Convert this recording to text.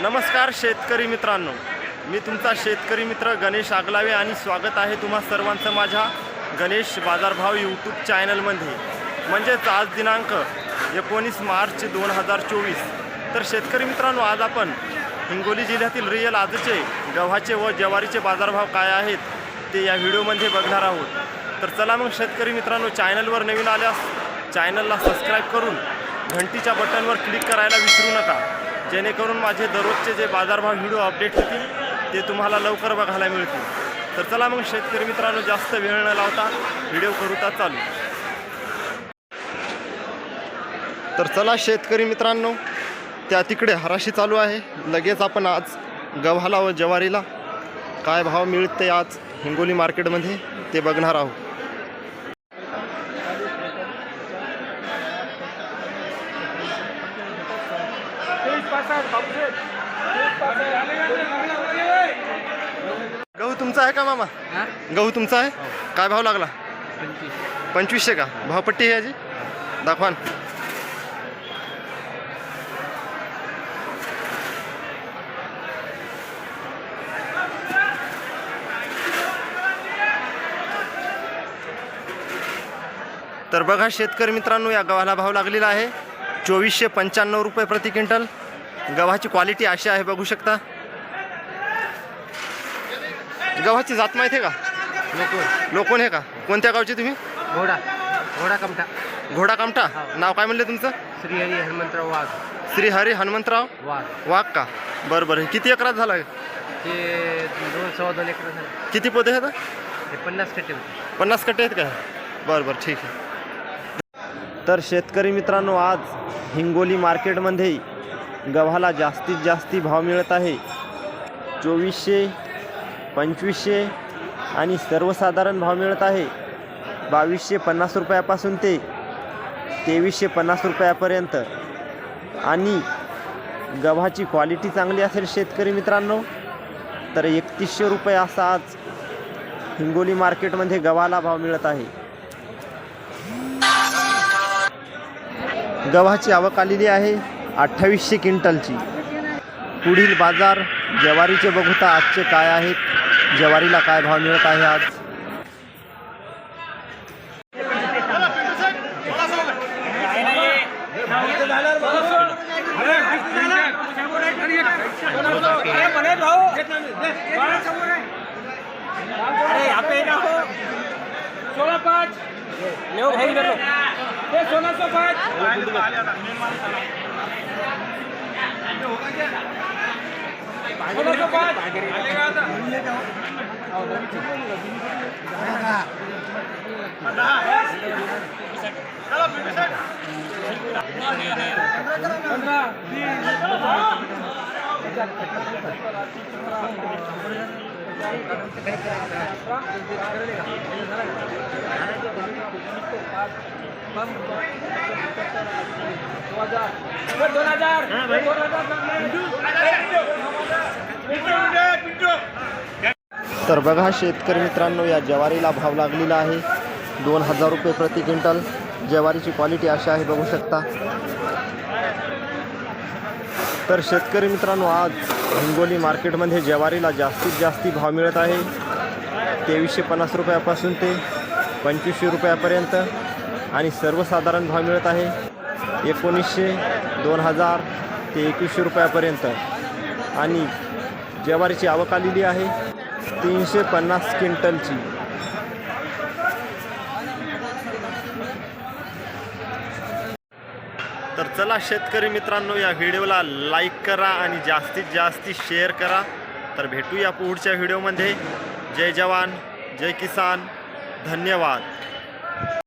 नमस्कार शेतकरी मित्रांनो. मी तुमचा शेतकरी मित्र गणेश आगलावे आणि स्वागत आहे तुम्हा सर्वांचं माझ्या गणेश बाजारभाव यूट्यूब चॅनलमध्ये म्हणजेच आज दिनांक एकोणीस मार्च दोन हजार चोवीस. तर शेतकरी मित्रांनो आज आपण हिंगोली जिल्ह्यातील रियल आजचे गव्हाचे व ज्वारीचे बाजारभाव काय आहेत ते या व्हिडिओमध्ये बघणार आहोत. तर चला मग शेतकरी मित्रांनो चॅनलवर नवीन आल्यास चॅनलला सबस्क्राईब करून घंटीच्या बटनवर क्लिक करायला विसरू नका. जेणेकरून माझे दररोजचे जे बाजारभाव व्हिडिओ अपडेट होतील ते तुम्हाला लवकर बघायला मिळतील. तर चला मग शेतकरी मित्रांनो जास्त वेळ न लावता व्हिडिओ करूता चालू. तर चला शेतकरी मित्रांनो त्या तिकडे हराशी चालू आहे. लगेच आपण आज गव्हाला व ज्वारीला काय भाव मिळते आज हिंगोली मार्केटमध्ये ते बघणार आहोत. गहू तुमचा आहे का मामा? हा? गहू तुमचा आहे? काय भाव लागला? पंचवीस. पंचवीसशे का? भावपट्टी आहे याची? दाखवा. तर बघा शेतकरी मित्रांनो या गव्हाला भाव लागलेला आहे. चोवीसशे पंच्याण्णव रुपये प्रति क्विंटल. गव्हाची क्वालिटी अशी आहे बघू शकता. गव्हाची जात माहिती आहे का? नको लोकोन आहे का? कोणत्या गावचे तुम्ही? घोडा. घोडा कमठा. घोडा कामठा? हो. नाव काय म्हणले तुमचं? श्रीहरी हनुमंतराव वाघ. श्री हरी हनुमंतराव वाघ. वाघ का? बरं बरं. किती एकरात झाला? ते दोन सव्वा दोन एकर झाले. किती पोते आहेत? पन्नास कट्टे होते. पन्नास कट्टे आहेत का? बरं बरं. ठीक आहे. तर शेतकरी मित्रांनो आज हिंगोली मार्केटमध्ये गव्हाला जास्तीत जास्ती भाव मिळत आहे. चोवीसशे पंचवीसशे आणि सर्वसाधारण भाव मिळत आहे. बावीसशे पन्नास रुपयापासून ते तेवीसशे पन्नास रुपयापर्यंत. आणि गव्हाची क्वालिटी चांगली असेल शेतकरी मित्रांनो तर एकतीसशे रुपये असा आज हिंगोली मार्केटमध्ये गव्हाला भाव मिळत आहे. गव्हाची आवक आलेली आहे. अठ्ठावीसशे क्विंटलची. पुढील बाजार ज्वारीचे बघूता आजचे काय आहेत. ज्वारीला काय भाव मिळत आहे आज? सोळा पाच ते पाच. पंप दोन हजार. तर बघा शेतकरी मित्रांनो या ज्वारीला भाव लागलेला आहे. दोन हजार रुपये प्रति क्विंटल. ज्वारीची क्वालिटी अशी आहे बघू शकता. तर शेतकरी मित्रांनो आज हिंगोली मार्केटमध्ये ज्वारीला जास्तीत जास्ती भाव मिळत आहे. तेवीसशे पन्नास रुपयापासून ते पंचवीसशे रुपयापर्यंत आणि सर्वसाधारण भाव मिळत आहे. एकोणीसशे दोन हजार ते एकवीसशे रुपयापर्यंत. आणि ज्वारीची आवक आलेली आहे तीनशे पन्नास क्विंटलची. तर चला शेतकरी मित्रांनो या व्हिडिओला लाईक करा आणि जास्तीत जास्ती शेअर करा. तर भेटूया पुढच्या व्हिडिओमध्ये. जय जवान जय किसान. धन्यवाद.